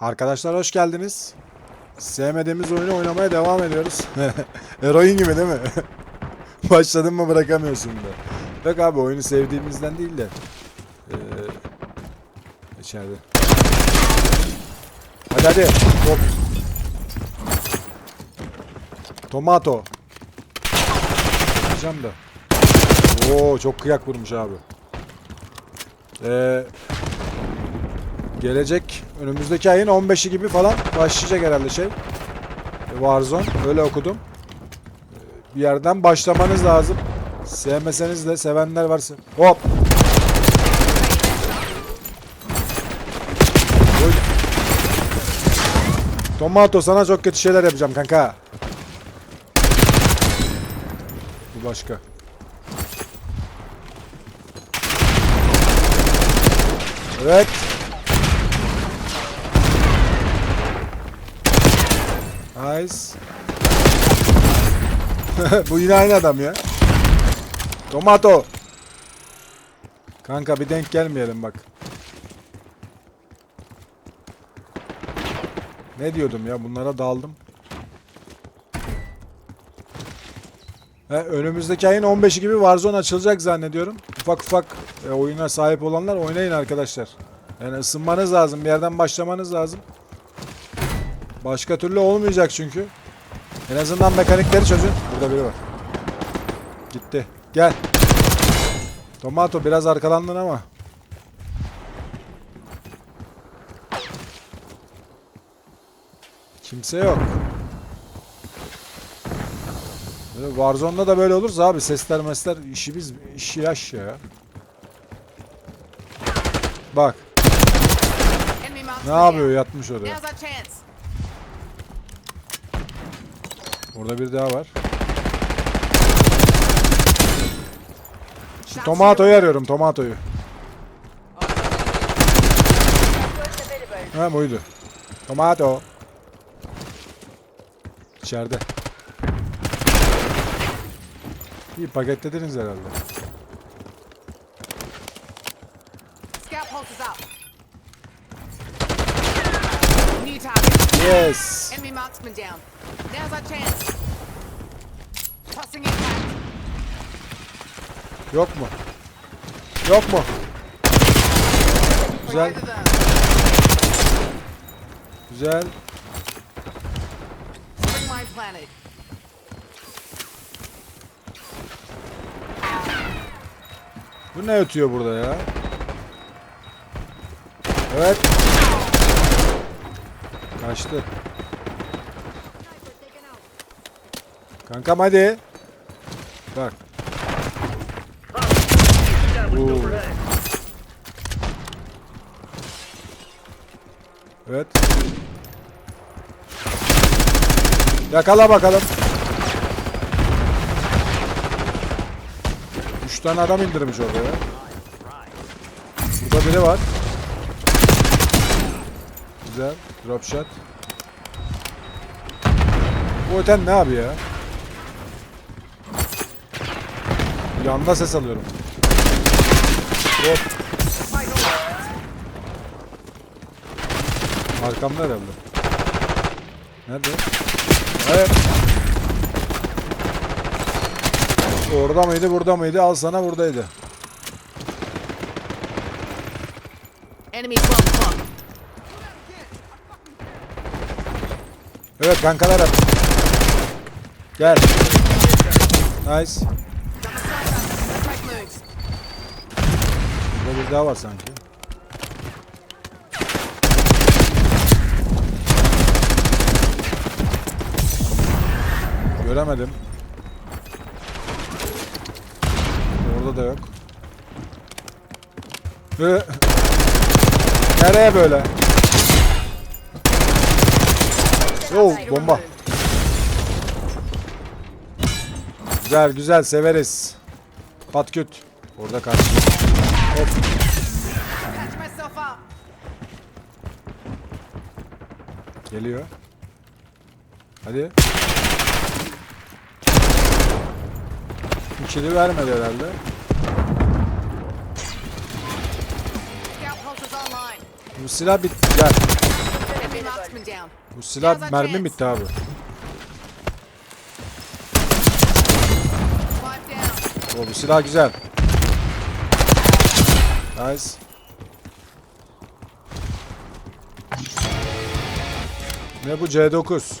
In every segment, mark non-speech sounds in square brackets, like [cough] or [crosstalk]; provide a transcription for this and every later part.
Arkadaşlar hoş geldiniz. Sevmediğimiz oyunu oynamaya devam ediyoruz. [laughs] Eroin gibi değil mi? [laughs] Başladın mı bırakamıyorsun da. Yok abi oyunu sevdiğimizden değil de. Ee, içeride. Hadi hadi. Hop. Tomato. Diyeceğim de. Oo çok kıyak vurmuş abi. Ee, gelecek önümüzdeki ayın 15'i gibi falan başlayacak herhalde şey. Warzone öyle okudum. Ee, Bir yerden başlamanız lazım. Sevmeseniz de sevenler varsa. Hop. Tomato sana çok kötü şeyler yapacağım kanka. Bu başka. Evet. Nice. [laughs] Bu yine aynı adam ya. Tomato. Kanka bir denk gelmeyelim bak. Ne diyordum ya bunlara daldım. He, önümüzdeki ayın 15'i gibi Warzone açılacak zannediyorum. Ufak ufak e, oyuna sahip olanlar oynayın arkadaşlar. Yani ısınmanız lazım. Bir yerden başlamanız lazım. Başka türlü olmayacak çünkü. En azından mekanikleri çözün. Burada biri var. Gitti. Gel. Tomato biraz arkalandın ama. Kimse yok. Warzone'da da böyle olursa abi sesler mesler işimiz işi yaş ya. Bak ne yapıyor yatmış oraya. Orada bir daha var. Shots Tomatoyu arıyorum tomatoyu. Ha buydu. Tomato. İçeride. İyi paketlediniz herhalde. Yes. Enemy marksman down. Now's our chance. Tossing impact. Yok mu? Yok mu? Güzel. Güzel. Spring mine planted. Bu ne ötüyor burada ya? Evet. Kaçtı. Kankam hadi. Bak. Oo. Evet. Yakala bakalım. Üç tane adam indirmiş orada ya. Burada biri var. Güzel. Drop shot. Bu öten ne abi ya? Yanda ses alıyorum. Hop. Arkamda herhalde. Nerede? Evet. Orada mıydı burada mıydı? Al sana buradaydı. Enemy 12 o'clock. Evet kankalar at. Gel. Nice. Burada bir daha var sanki. Göremedim. Orada da yok. Hı. [laughs] Nereye böyle? Yo bomba. Güzel güzel severiz. Patküt. Orada karşı. Hop. Geliyor. Hadi. İkili vermedi herhalde. Bu silah bitti. Gel. Bu silah mermi bitti abi. O bu silah güzel. Nice. Ne bu C9?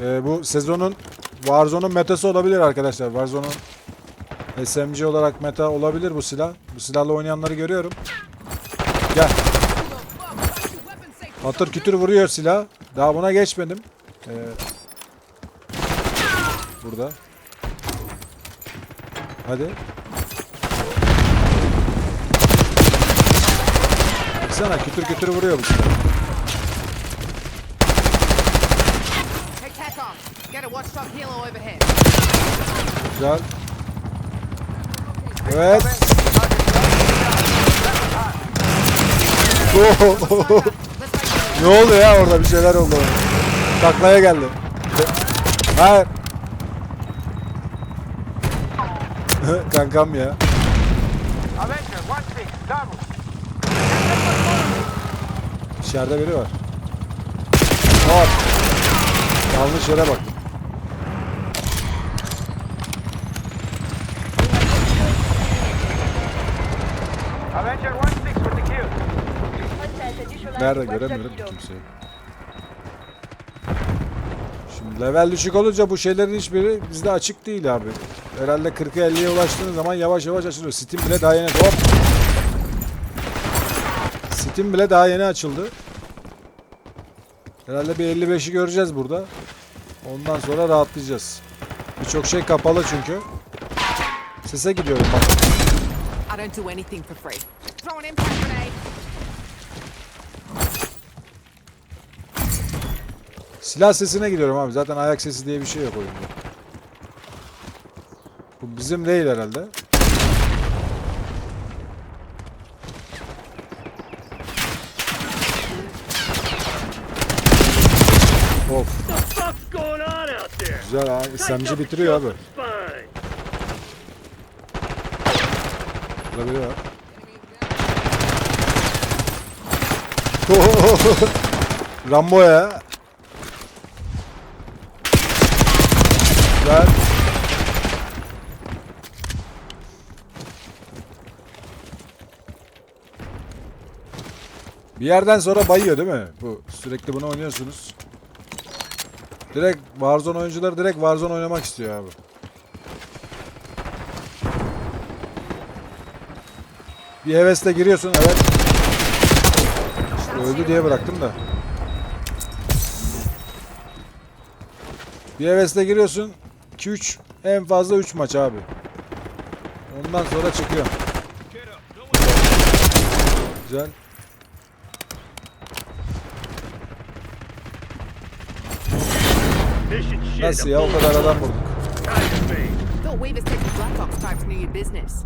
Ee, bu sezonun Warzone'un metası olabilir arkadaşlar. Warzone'un SMG olarak meta olabilir bu silah. Bu silahla oynayanları görüyorum. Gel. Patır kütür vuruyor silah. Daha buna geçmedim. Ee, burada. Hadi. Baksana kütür kütür vuruyor bu overhead. Güzel. Evet. Ne oldu ya orada bir şeyler oldu. Taklaya geldi. Hayır. [laughs] Kankam ya. Avenger, one six, double. İçeride biri var. Hop. Yanlış yere bak. Avenger, one six with the kill. Nerede göremiyorum ki kimseyi. Şimdi level düşük olunca bu şeylerin hiçbiri bizde açık değil abi. Herhalde 40'a 50'ye ulaştığınız zaman yavaş yavaş açılıyor. Steam bile yeni hop. Steam bile daha yeni açıldı. Herhalde bir 55'i göreceğiz burada. Ondan sonra rahatlayacağız. Birçok şey kapalı çünkü. Sese gidiyorum bak. Silah sesine gidiyorum abi. Zaten ayak sesi diye bir şey yok oyunda. Bu bizim değil herhalde. İslamcı bitiriyor abi. Burada biri var. Rambo ya. Güzel. Bir yerden sonra bayıyor değil mi? Bu sürekli bunu oynuyorsunuz. Direkt Warzone oyuncuları direkt Warzone oynamak istiyor abi. Bir hevesle giriyorsun evet. Öldü diye bıraktım da. Bir hevesle giriyorsun 2-3 en fazla 3 maç abi. Ondan sonra çıkıyor. Güzel. Nasıl ya o kadar adam taking Black Ops know your business.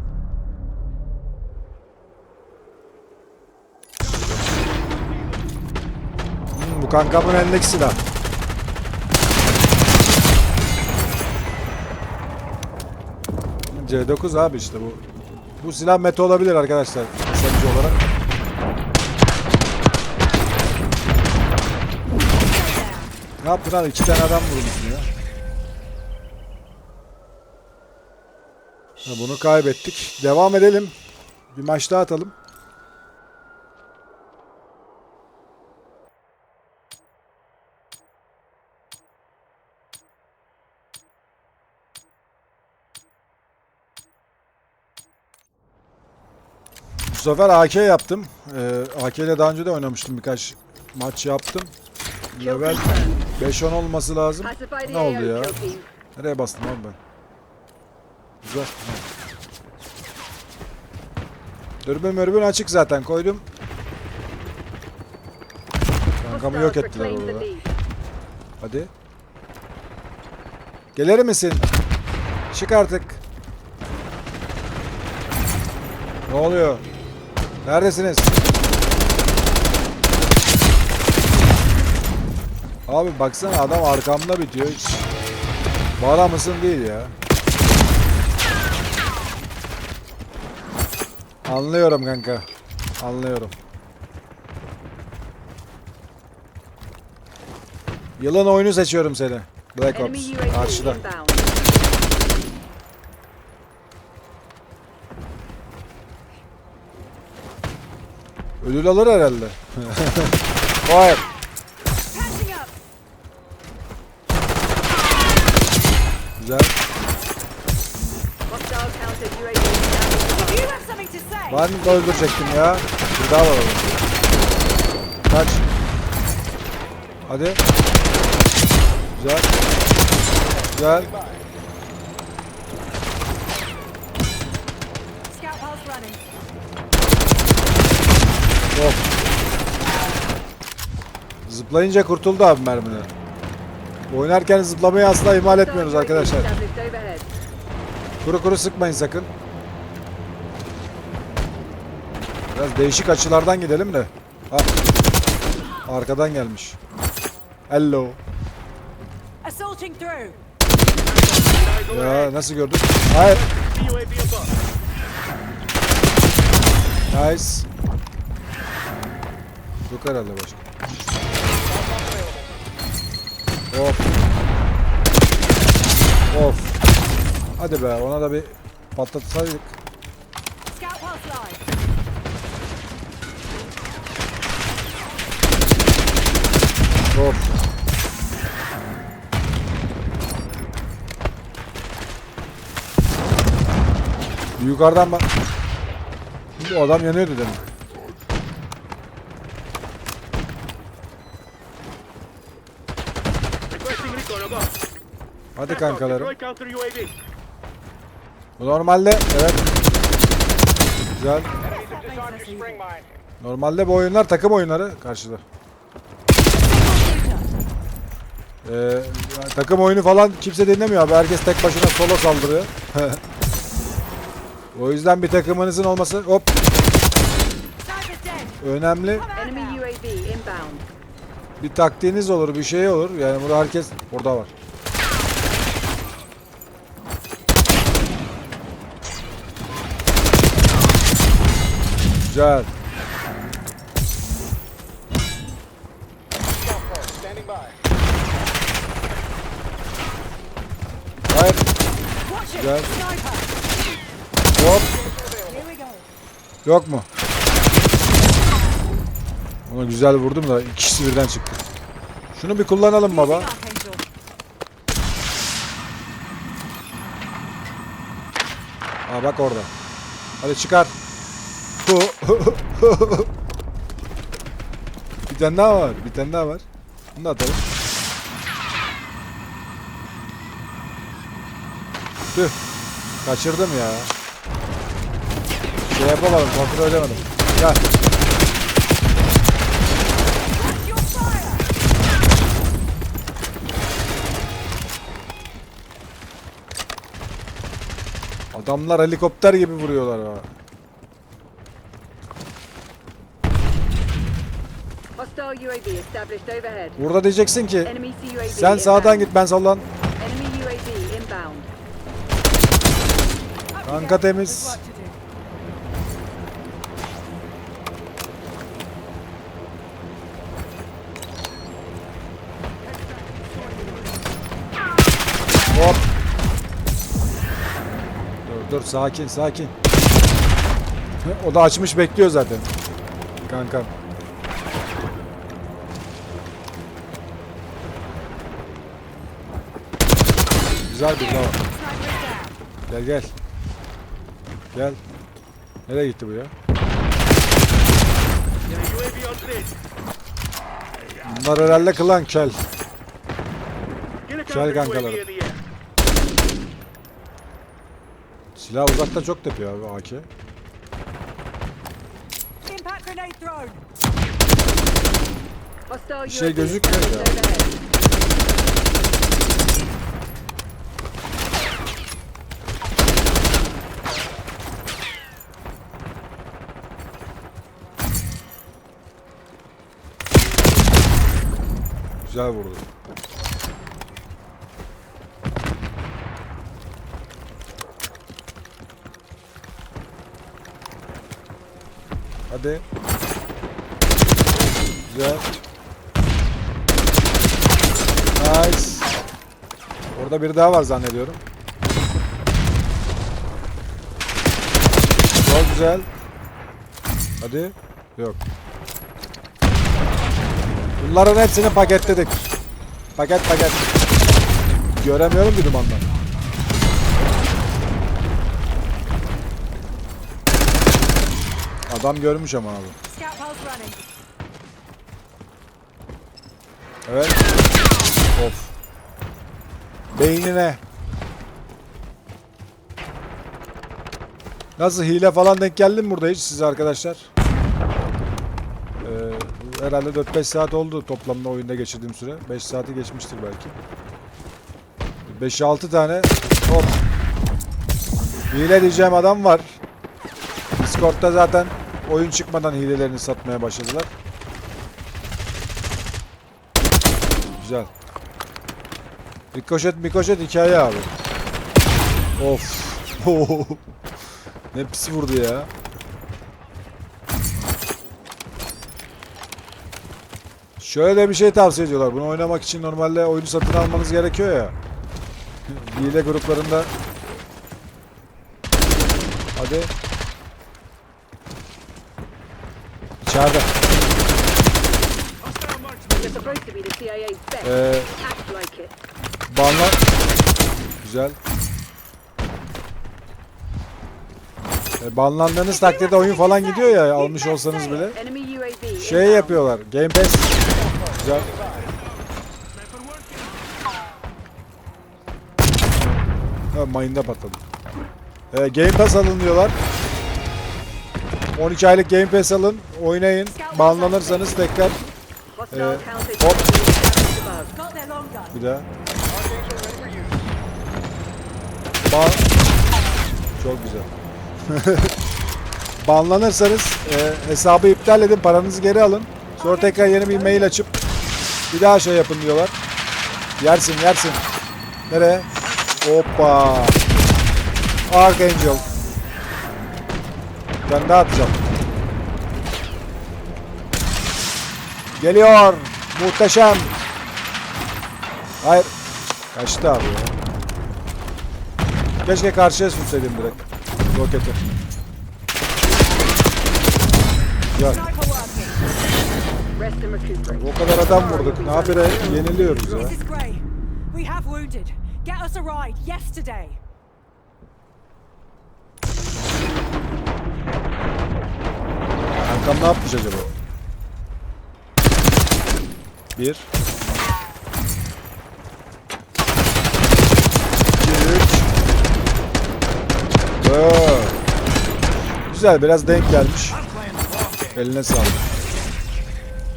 Hmm, bu kankamın elindeki silah. C9 abi işte bu. Bu silah meta olabilir arkadaşlar. Satıcı olarak. Ne yaptın abi? İki tane adam vurmuşsun ya. Ha, bunu kaybettik. Devam edelim. Bir maç daha atalım. Bu sefer AK yaptım. Ee, AK ile daha önce de oynamıştım. Birkaç maç yaptım. Level 5-10 olması lazım. Ne oldu ya? Nereye bastım abi ben? Güzel. Dürbün mürbün açık zaten koydum. Kankamı yok ettiler orada. Hadi. Gelir misin? Çık artık. Ne oluyor? Neredesiniz? Abi baksana adam arkamda bitiyor hiç. Bana mısın değil ya. Anlıyorum kanka. Anlıyorum. Yılın oyunu seçiyorum seni. Black Ops. Karşıda. Ödül alır herhalde. [laughs] Hayır. Say? Ben de öldürecektim ya. Bir daha var orada. Kaç. Hadi. Güzel. Güzel. Hop. Zıplayınca kurtuldu abi mermiden. Oynarken zıplamayı asla ihmal etmiyoruz arkadaşlar. Kuru kuru sıkmayın sakın. Biraz değişik açılardan gidelim de. Ha. Arkadan gelmiş. Hello. Ya nasıl gördün? Hayır. Nice. Yok herhalde başka. Of. Of. Hadi be ona da bir patlatsaydık. Of. Yukarıdan bak. Bu adam yanıyordu demin. Hadi kankalarım. Bu normalde evet. Güzel. Normalde bu oyunlar takım oyunları karşıda. Ee, yani takım oyunu falan kimse dinlemiyor abi. Herkes tek başına solo saldırıyor. [laughs] o yüzden bir takımınızın olması hop önemli. Bir taktiğiniz olur, bir şey olur. Yani burada herkes burada var. Güzel. Hayır. Güzel. Hop. Yok mu? Ona güzel vurdum da ikisi birden çıktı. Şunu bir kullanalım baba. Aa bak orada. Hadi çıkar. Bir tane daha var. Bir tane daha var. Bunu da atalım. Tüh. Kaçırdım ya. Şey yapamadım. Kontrol edemedim. Gel. Adamlar helikopter gibi vuruyorlar ha. Burada diyeceksin ki sen sağdan git ben soldan. Kanka temiz. Hop. Dur dur sakin sakin. O da açmış bekliyor zaten. Kanka. Güzel bir down. Gel gel. Gel. Nereye gitti bu ya? Bunlar herhalde klan kel. UAV kankalarım. Silah uzakta çok tepiyor abi AK. Bir şey gözükmüyor ya. Güzel vurdu. Hadi. Güzel. Nice. Orada biri daha var zannediyorum. Çok güzel. Hadi. Yok. Bunların hepsini paketledik. Paket paket. Göremiyorum ki dumandan. Adam görmüş ama abi. Evet. Of. Beynine. Nasıl hile falan denk geldi mi burada hiç siz arkadaşlar? Herhalde 4-5 saat oldu toplamda oyunda geçirdiğim süre. 5 saati geçmiştir belki. 5-6 tane hop. Hile diyeceğim adam var. Discord'da zaten oyun çıkmadan hilelerini satmaya başladılar. Güzel. Rikoşet mikoşet hikaye abi. Of. [laughs] ne pis vurdu ya. Şöyle de bir şey tavsiye ediyorlar. Bunu oynamak için normalde oyunu satın almanız gerekiyor ya. [laughs] Hile gruplarında. Hadi. İçeride. Ee. Banla. Güzel. E, banlandığınız takdirde oyun falan gidiyor ya almış olsanız bile. Şey yapıyorlar. Game Pass. Güzel. Ha, mine'da patladı. E, Game Pass alın diyorlar. 12 aylık Game Pass alın. Oynayın. Banlanırsanız tekrar Ee, hop. bir daha. Ban... Çok güzel. [laughs] Banlanırsanız e, hesabı iptal edin, paranızı geri alın. Sonra tekrar yeni bir mail açıp bir daha şey yapın diyorlar. Yersin, yersin. Nereye? Hoppa. Archangel. Ben daha atacağım. Geliyor. Muhteşem. Hayır. Kaçtı abi ya. Keşke karşıya sürseydim direkt. Roketi. Güzel. O kadar adam vurduk. Ne habire yeniliyoruz ya. İs Gray. We have wounded. Get us a ride yesterday. Kankam ne yapmış acaba? Bir. İki, üç. Dört. Güzel biraz denk gelmiş. Eline sağlık.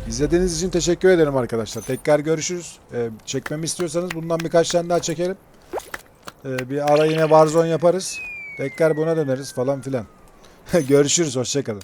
İzlediğiniz için teşekkür ederim arkadaşlar. Tekrar görüşürüz. Ee, çekmemi istiyorsanız bundan birkaç tane daha çekelim. Ee, bir ara yine Warzone yaparız. Tekrar buna döneriz falan filan. [laughs] görüşürüz. Hoşçakalın.